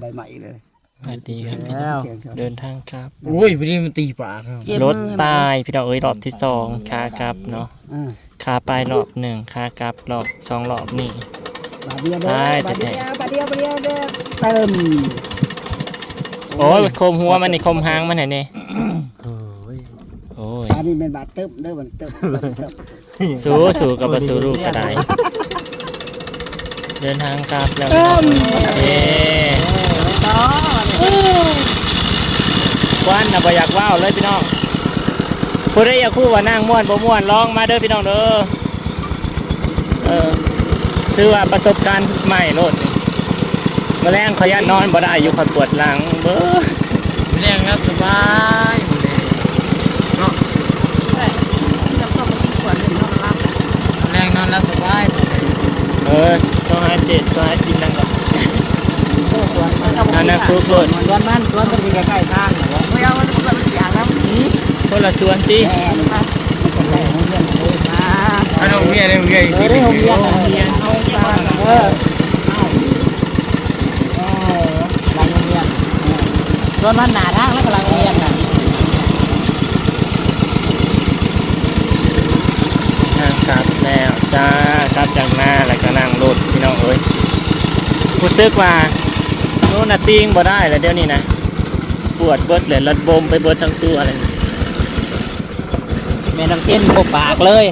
ใบใหม่เลยสวัสดีครับ แล้วเตียงชนเดินทางครับ โอ้ยวันนี้มันตีปากครับ รถตายพี่น้องเอ้ยรอบที่สองขากลับเนาะอ่าขาไปรอบหนึ่งขากลับรอบสองรอบนี่ บาทเดียวเด้อได้บาทแต่เดียวบาทเดียวบาทเดียวเด้อเติมโอ้ยคมหัวมันนี่คมหางมันไหนนี่โอ้ยโอ้ย บาทนี้เป็นบาทเติมเด้อมันเติมเติมเติมสู้สู้กับประสู้ลูกก็ได้ เดินทางกลับแล้วเย้ควันนะบ่อยากว่าวเลยพี่น้องผู้ใดอยากคู่ว่านั่งม่วนบ่ม่วนลองมาเด้อพี่น้องเด้อเออถือว่าประสบการณ์ใหม่โลดนี่แมลงขยันนอนบ่ได้อยู่ขอยปวดหลังเบ้อแรงแล้วสบายเนาะแรงนอนแล้วสบาย เออต้องหา เจ็ดต้องหากินนั่นก่อนอันนั้นซุปโลดมันร้อนมันร้อนมันอยู่ใกล้ๆทางเหรอไม่เอามันก็เป็นอย่างนั้นคนละส่วนติแม่นี่มันเป็นแรงของเรื่องเลยมาอันนี้เมียเนี่ยเมียเออได้ของเรียนนะเรียนเอาตาเออเออหลังโรงเรียนร้อนมันหนาทางแล้วก็หลังโรงเรียนน่ะทางกลับแล้วจ้ากลับ จากหน้าแล้วก็นั่งรถพี่น้องเอ้ยรู้สึกว่าโน่นน่ะติงบ่ได้แล้วเดี๋ยวนี้นะปวดเบิดเลยรัดบมไปเบิดทั้งตัวเลยแม่น้ำเต้นบปากเลย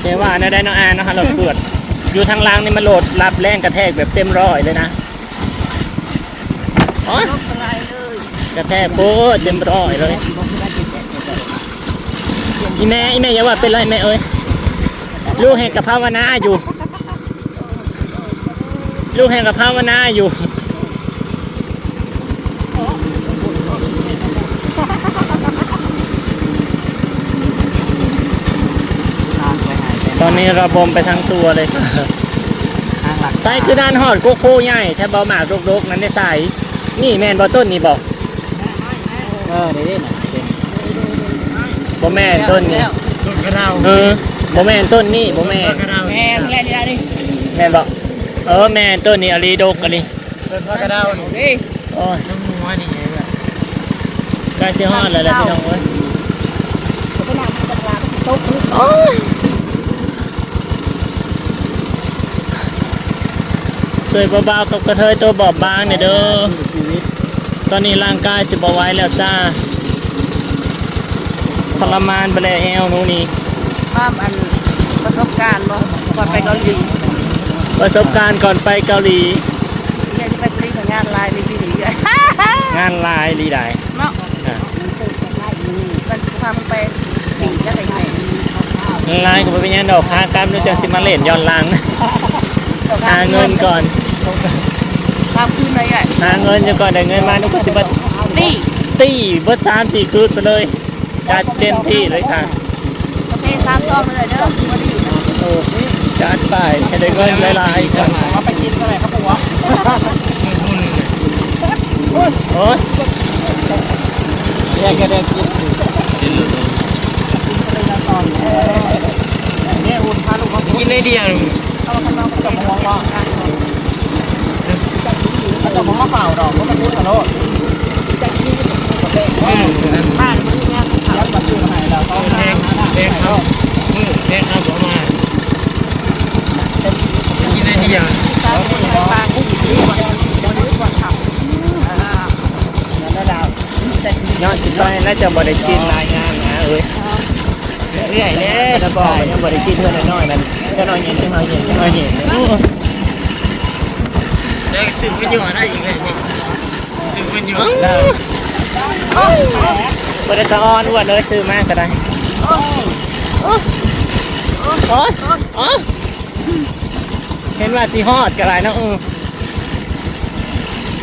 เชื่อว่านะได้น้องอานเนาะฮะเราปวดอยู่ทางล่างนี่มันโหลดรับแรงกระแทกแบบเต็มร้อยเลยนะอ๋อกระแทกโป๊เต็มร้อยเลยอีแม่อีแม่อย่าว่าเป็นไรแม่เอ้ย ลูกแห่งกับภาวนาอยู่ ลูกแห่งกับภาวนาอยู่ตอนนี้ระบมไปทั้งตัวเลยทางหลักใส่คือด้านหอดโกโก้ใหญ่ใช่เบาหมากรกๆนั้นได้ใส่ นี่แมนบอต้นนี่บอก เออเดี๋ยวนี้น่ะเป็นบ่แมนต้นนี่ต้น กระเราเออบ่แมนต้นนี่บ่แมนกระเราแม่นี่นี่นี่แมนบอกเออแมนต้นนี่อลีดกอลีต้นกระเรานี่โอ้ยน้ำมัวนี่ไงล่ะใกล้สิฮอดแล้วแหละพี่น้องเอ้ยก็นำกระลาตกโอ้ยช่วยเบาๆกับกระเทยตัวบอบบางเนี่ยเด้อชีวิตตอนนี้ร่างกายสิบ่ไหว้แล้วจ้า ทรมานไปแล้วแอวหนูนี่ความอันประสบการณ์บ่ก่อนไปเกาหลีประสบการณ์ก่อนไปเกาหลีเนี่ยที่ไปปรีกับงานลายในที่นี้งานลายลีได้เนาะอะมันพามันไปตีแล้วแต่ไงลายก็บ่เป็นหยังดอกค้ากรรมนู่นจังสิมาเล่นย้อนหลังหาเงินก่อน ตามคืนเลยอะหาเงินจะก่อนได้เงินมานุก็สิบตี ตีเบิดสามสี่คืนไปเลย จัดเต็มที่เลยค่ะประเภทสามตอนมาเลยเด้อมาดีโอ้จัดไปให้ได้เงินหลายๆก่อนเอาไปกินก็ได้ครับผัวโอ้ยแยกก็ได้กินเนี่ยอุ่นพาลูกเขากินได้เดียวเอามาทำเราเป็นห่วงบ่เขาจะมาเปล่าดอกเขาจะพูดกันโลดบ้านมันเนี่ย ยัดมาซื้อให้เราต้อง แทงแทงเขามือแทงเขาผมมากินได้เดียว ตามที่บางผู้หญิงที่ก่อนวันนี้ก่อนขับ แล้วดาว ย้อ นสิไปแล้วจะบ่ได้กินรายงานนะเอ้ยเรื่อยเลยจะบอกยังบ่ได้กินเท่าน้อยๆนั่นจะน้อยเย็นจะน้อยเย็นจะน้อยเย็นแล้วซื้อไปอยู่อะไรอีกเลยซื้อไปอยู่บ่ได้สะออนอ้วนเลยซื้อมากก็ได้โอ้ยโอ้เห็นว่าสิฮอดก็ได้เนาะเออ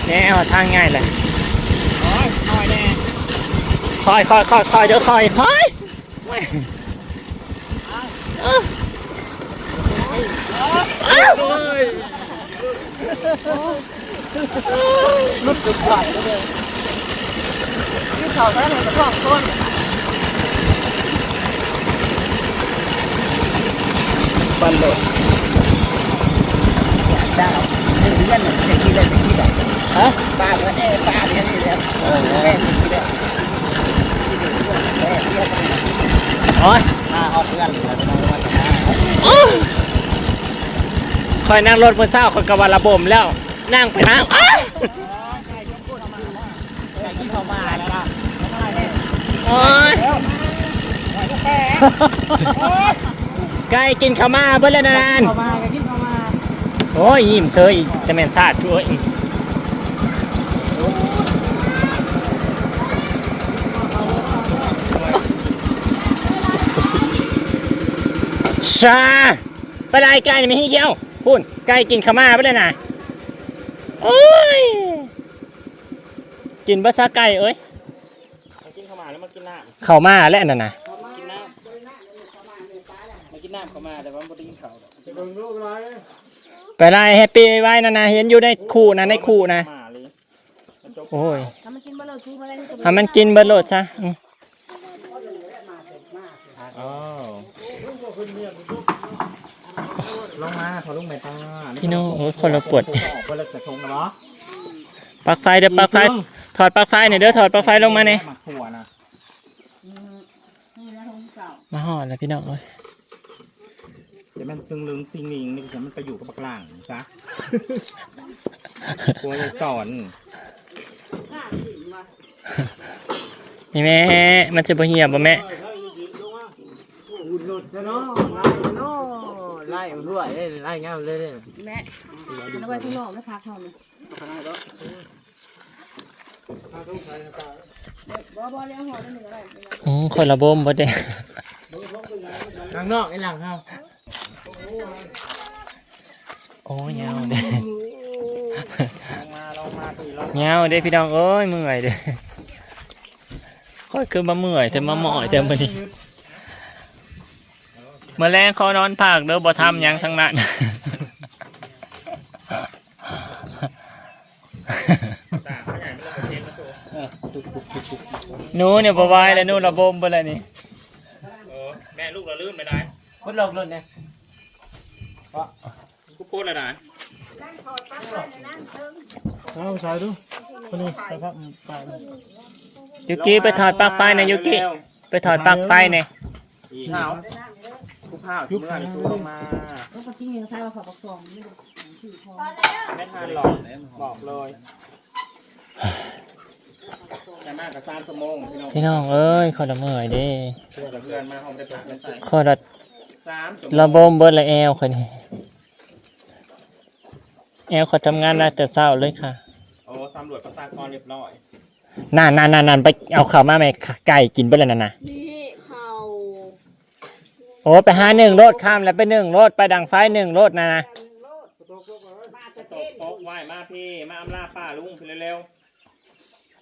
แน่ทางง่ายเลยโอ้ยน้อยแน่ คอยคอยคอยคอยเดี๋ยวคอยคอยเอ้าเอ้ารุดจุดขาดเลยที่เขาได้เลยกับพ่อคนปันโดดดาวเรื่องนี้เนี่ยจะกินอะไรจะกินอะไรฮะป้าก็ได้ป้าเลี้ยงนี่แหละแม่ที่เดียวแม่เลี้ โอ้ยมาออกเพื่อนเลยพี่น้องมาแต่หาคอยนั่งรถมือเศร้าคอยกวันระบมแล้ว นั่งไปนั่งอ้ายไก่ที่เขามาแล้วโอ้ยไก่กินข้าวมาเบิ่แล้วนานเข้ามาไก่ที่เข้ามาโอ้ยยิ้มเซยจะแม่นชาติช่วย ชาไปได้ไก่นี่ไม่ให้เกี่ยวพูนไก่กินข้ามาไปเลยนะโอ้ย กินบัสซาไก่เอ้ยกินข้ามาแล้วมากินน้ำเข้ามาแล้วนั่นนะกินน้ำมากินน้ำเข้ามาแต่ว่าไม่ได้กินเข้าวดอกไปไล่แฮปปี้ไว้นะนะเห็นอยู่ในคู่นะในคู่นะโอ้ยถ้ามันกินเลยซื้อมาได้ที่ให้มันกินเบิดโลดซะอืมอ๋อ ลงมาขอลุงแม่ตาพี่น้องโอ้ยคนละปวดออกคนละกระทงนะเนาะปลั๊กไฟเด้อปลั๊กไฟ ถอดปลั๊กไฟหน่อยเด้อถอดปลั๊กไฟลงมาเนี่ยหมักถั่วนะนี่นะทงเก่ามาห่อแล้วพี่น้องเอ้ยเดี๋ยวมันซึ่งลึงซิงลิงนี่จะมันไปอยู่กับบักหลังซะกลัวจะสอนนี่แม่มันจะบ่เหี่ยบ่แม่หุ่นหลุดซะ เนาะไล่ซะเนาะไล่เอาด้วยเอ้ยไล่เงาเลยเด้อแม่เอาไว้ข้างนอกนะพักเขาเนี่ยบ่บ่เลี้ยงหัวได้หนึ่งอะไรอืมคนละบ่มบ่ได้ข้างนอกไอ้หลังเฮาโอ้ยเงาเด้ลงมาลงมาตีเราเงาเด้พี่น้องเอ้ยเมื่อยเด้ค่อยคือมาเมื่อยแต่มาหมอยแต่มื้อนี้ เมื่อแรงขอนอนพักเด้อบ่ทำหยังทั้งนั้น ตาเขาใหญ่ไม่ต้องประเทศมาสู่หนูเนี่ยบ่ไหวแล้วหนูระบมเบ่แล้วนี่เออแม่ลูกเราลื่นไม่ได้พุดหลอกหลุดเนี่ยกูพูดอะไรนะเอาใส่ดูคนนี้ไปครับไปยูกิไปถอดปลั๊กไฟหน่อยยูกิไปถอดปลั๊กไฟหน่อยอีข้าว กูข้าวที่เมื่อไหร่สู้ลงมาก็ปะทิ้งเงินใช้ว่าขอประกอบนี่ไม่ทานหรอกบอกเลยแต่มากกับซานสมงพี่น้องพี่น้องเอ้ยคนละเมื่อยเด้เพื่อนกับเพื่อนมาห้องได้ผักได้ใส่คนละสามจบระบมเบิดละแอลคนนี้แอลเขาทำงานได้แต่เช้าเลยค่ะโอ้สำรวจประชากรเรียบร้อยนั่นนั่นนั่นนั่นไปเอาข้าวมาไหมไก่กินไปแล้วนั่นน่ะนี่เขาโอ้ไปหาหนึ่งรถข้ามแล้วไปหนึ่งรถไปดังไฟหนึ่งรถนะนะตกโป๊กไหวมาพี่ มาอำลาป้าลุงพี่เร็ว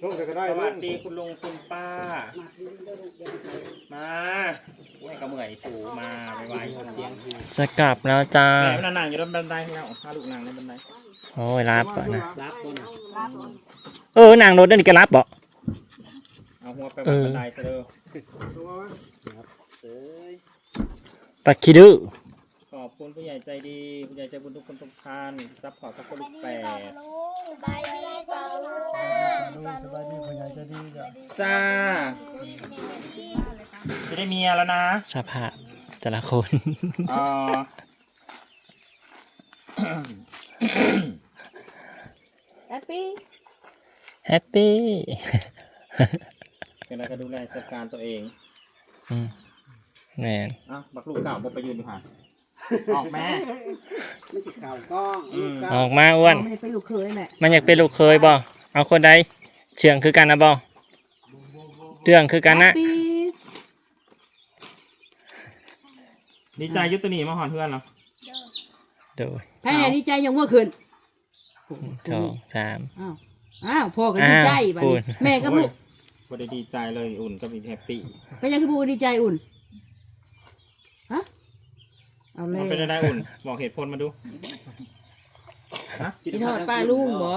ลุงจะก็ๆได้สลุวังสดีคุณลุงคุณป้า มาโอ้ยกระเมื่อยสูมาไวๆเตียงคือจะกลับแล้วจ้าแม่มันนั่งอยู่บนบันไดเนี่ยพาลูกนั่งในบันไดโอ้ยรับก่อนนะรับคนเออนางรถนั่นก็รับบ่เอาหัวไปบนบันไดซะเด้อ ปักคิดื้อขอบคุณผู้ใหญ่ใจดีผู้ใหญ่ใจบุญทุกคนทุกท่านซัพพอร์ตครอบครัวลูกแปดบายดีเปล่าลูกนะสบายดีคนใหญ่จะดีจ้ะจ้าจะได้เมียแล้วนะสภาพแต่ละคนเอ่อแฮปปี้แฮปปี้เป็นอะไรก็ดูแลจัดการตัวเอง อืม แม่นอะบักลูกเก่าผมไปยืนอยู่ห่างออกแม่ มันสิเก่ากล้องอืมออกมาอ้วน มันจะเป็นลูกเคยแหละมันอยากเป็นลูกเคยบ่เอาคนใดเชื่องคือกันนะบ่เชื่องคือกันนะปีดีใจยุตินีมาหอนเพื่อนเหรอโดยแพ้ดีใจยังเมื่อคืนสองสาม อ้าวอ้าวพ่อก็ดีใจบัดอ้าวนี้อุ่นแม่ก็โอ้บุยบ่ได้ดีใจเลยอุ่นก็มีแฮปปี้ก็ยังคือบูดีใจอุ่นฮะ เอาเลยมันเป็นอะไรอุ่น บอกเหตุผลมาดูฮะกินทอดปลาลุงบ่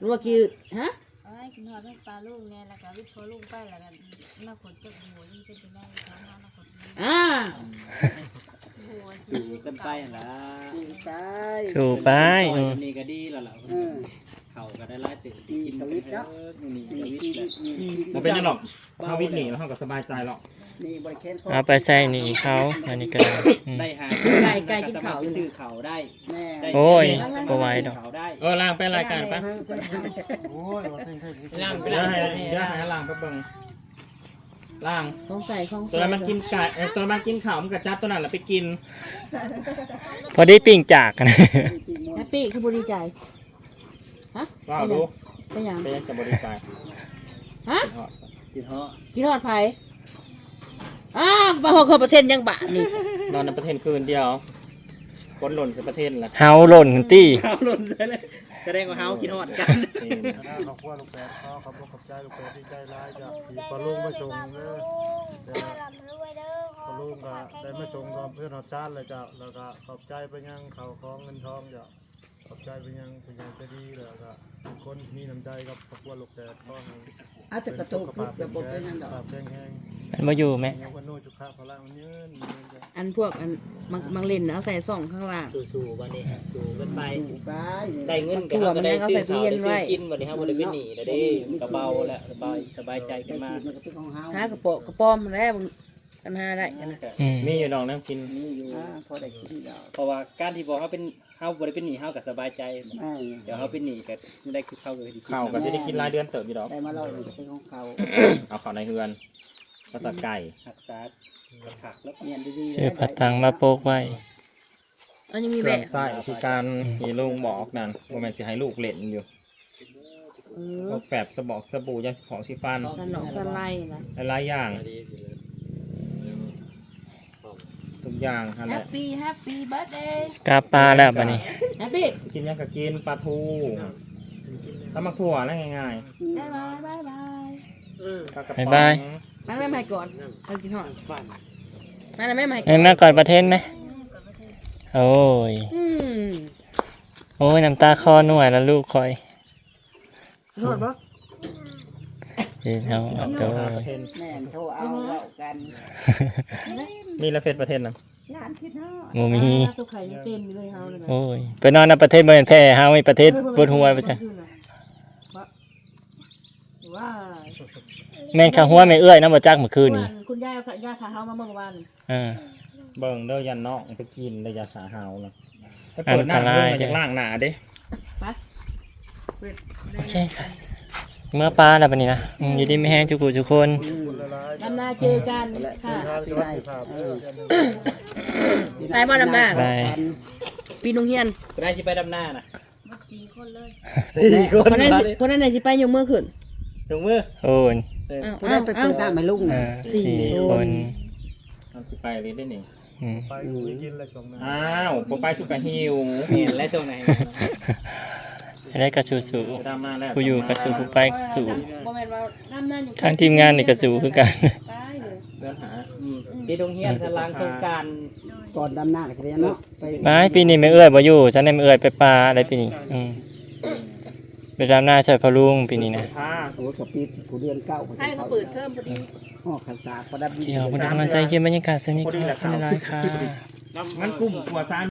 รู้ว่ากี่ฮะเอ้ยกินทอดให้ปลาลูกเนี่ยแล้วก็วิทย์พอลูกไปแล้วก็น่าขนจับหัวยิ่งเป็นไปได้ทางน้าน่าขนอ่าหัวสู่กันไปหั่นล่ะไป สู่ไปซอือยมอันนี้ก็ดีแล้วล่ะเออ เขาก็ได้หลายตื่นกินมีกวิทเนาะนี่มีกวิกิทนแหละมีกินบ่เป็นหยังหรอกเฮาวิทย์หนีแล้วเฮาก็สบายใจหรอก นี่บริเคนเอาไปใส่นี่เขาอันนี้ก็อืม ได้หาไก่ไก่กินข้าวอยู่ ซื้อเขาได้แม่ได้โอ้ยบ่ไหวดอก เขาได้เออล้างไปรายการปะโอ้ยว่าเท่ๆล่างไปเดี๋ยวล่างให้ให้เดี๋ยวให้ล้างไปเบิ่งล้าง ของใส่ของตัวใส่นั้นมันกินไก่เอ้ยตัวนั้นมันกินข้าวมันก็จับตัวนั้นแหละไปกิน พอดีปิ้งจากกัน แฮปปี้คือบริใจ ฮะว้าวดูเป็นหยังเป็นยังจะบริการฮะกินเหาะกินทอดไผ่อ้าวมาหกคนประเทศยังบะนี่นอนในประเทศคืนเดียวคนหล่นในประเทศแหละเฮาหล่นตี้เฮาหล่นใช่เลยแสดงว่าเฮากินฮอดกันถ้าเขาคว้าลูกแปดเขาขับรถขับใจลูกแปดที่ใจร้ายจะผีปลาลุงมาส่งเด้อจะปลาลุงก็ได้มาส่งรวมเพื่อนหอดชาติเลยจ้ะแล้วก็ขอบใจไปยังเขาของเงินทองจ้ะข อบใจไปยังผู้ใหญ่ใจดีแล้วก็ทุกคนมีน้ำใจกับครอบครัวลูกแปดก็ให้อาจจะกระตุกทุกระบบเป็นนั่นดอกภาพแข็งแรงมันมาอยู่ไหมเงี้ยวันโน้จุกข้าพลังมันยืนยืนจ้ะอันพวกอันมังมังเล่นนะเอาใส่ซ่องข้างล่าง สู่ๆบัดนี้สู่กันไป อยู่ไปได้เงินมันถั่วมันยังเอาใส่ตู้เย็นไว้กินวันนี้ครับวันนี้เป็นหนีแล้วเด้กระเบาแล้วสบายสบายใจกันมากมันก็เป็นของเฮาหากระโปะกระป้อมแล้วกันหาได้กันนะอืมมีอยู่ดอกน้ำกิน นี่อยู่อ่าพอได้กินแล้วเพราะว่าการที่บอกเขาเป็นเฮาบ่ได้เป็นหนีเฮาก็สบายใจ แม่เดี๋ยวเขาเป็นหนีก็ไม่ได้คือเข้าเลยที่ข้าวก็จะได้กินรายเดือนเติบอยู่ดอก ได้มาเล่าเลยเป็นของเขาเอาข้าวในเฮือนภาษาไก่รักษาขักแล้วเรียนดีๆชื่อผัดตังมาโปกไว้อันยังมีเครื่แบะองไส้คือการที่ลุงบอกนั่นว่าแม่นสิให้ลูกเล่นอยู่เอพอวกแฝบสบอกสบู่ยาสีของสีฟันกันหนองสันไล่นะหลายๆอย่างทุก อย่างนั่นแฮแหปละปี้แฮปปี้เบิร์ดเดย์กาปลาแล้วบัดนี้ แฮปปี้กินหยังก็กินปลาทูตำมักถั่วแล้วง่ายบายบายบายบายๆปลากระบ๊ายป๋บาอยงมาแม่ใหม่ก่อนเอากินหอดมาแม่ใหม่ก่เอ็อนมมาก่อนประเทศไหมโอ้ย อืมโอ้ยน้ำตาคอหน่วยแล้วลูกคอยหอดปะเดี๋ยวเอาเอาตัวหาประเทศแม่นโทรเอาเล่ากันมีละเฟสประเทศนะ ร้านที่น้อหมูมี ตัวไข่ยังเต็มอยู่เลยเฮาเลยนะโอ้ยไปนอนในประเทศเมืองแพร่เฮาไอ้ประเทศบนหัวไปจ้ะว้าแม่นข้างหัวแม่เอื้อยน้ำบ่จักเมื่อคืนนี่คุณย่าย่าพาเฮามาเมื่อวานอ่าเบิ่งเด้อยันน้องไปกินเด้อยาสาหาวนะไปเปิดหน้าอันตราย เบิ่งมาจากล่างหนาเด้โอเคค่ะเมื่อปลาแล้วบัดนี้นะอืมอยู่ดีไม่แห้งทุกผู้ทุกคนคนละลายดำนาเจอกันค่ะทาง สวัสดิภาพเด้อไปบ่ดำนาไปปีนุ่งเฮียนก็ได้ที่ไปดำหน้าน่ะมัดสี่คนเลยสี่คนคนนั้นคนนั้นไหนสิไปยกมือขึ้นถุงมือโอ้ยอ้าวผู้ได้ไปเปิดหน้าไม่ลุงอ่าสี่คนทำสิไปเลยได้นี่อืมไปคุยกินเลยช่วงนั้นอ้าวบ่ไปสุกะหิวเห็นและช่วงไหนให้ได้กระสูสูจะดำมาแล้ว ผู้อยู่กระสูผู้ไปกระสูบ่แม่นว่าดำนาอยู่ทางทีมงานนี่กระสูคือกัน ไปเลย เดินหา อืมปีดงเฮียนพลังสงกรารก่อนดำหน้าก็จะเรียนเนาะไปไม้ปีนี้ไม่เอื้อยบ่อยู่ฉันได้ไม่เอื้อยไปปลาอะไรปีนี้อืมไปดำหน้าช่วยพอลุงปีนี้นะผ้าโอ้สปีดผู้เดือนเก้าให้เขาเปิดเทอมพอดีห้อขันษาประดับเดี๋ยวมาดูกำลังใจเก็บบรรยากาศสนิทกันในร้านค้ามันกลุ่มกลัวซาน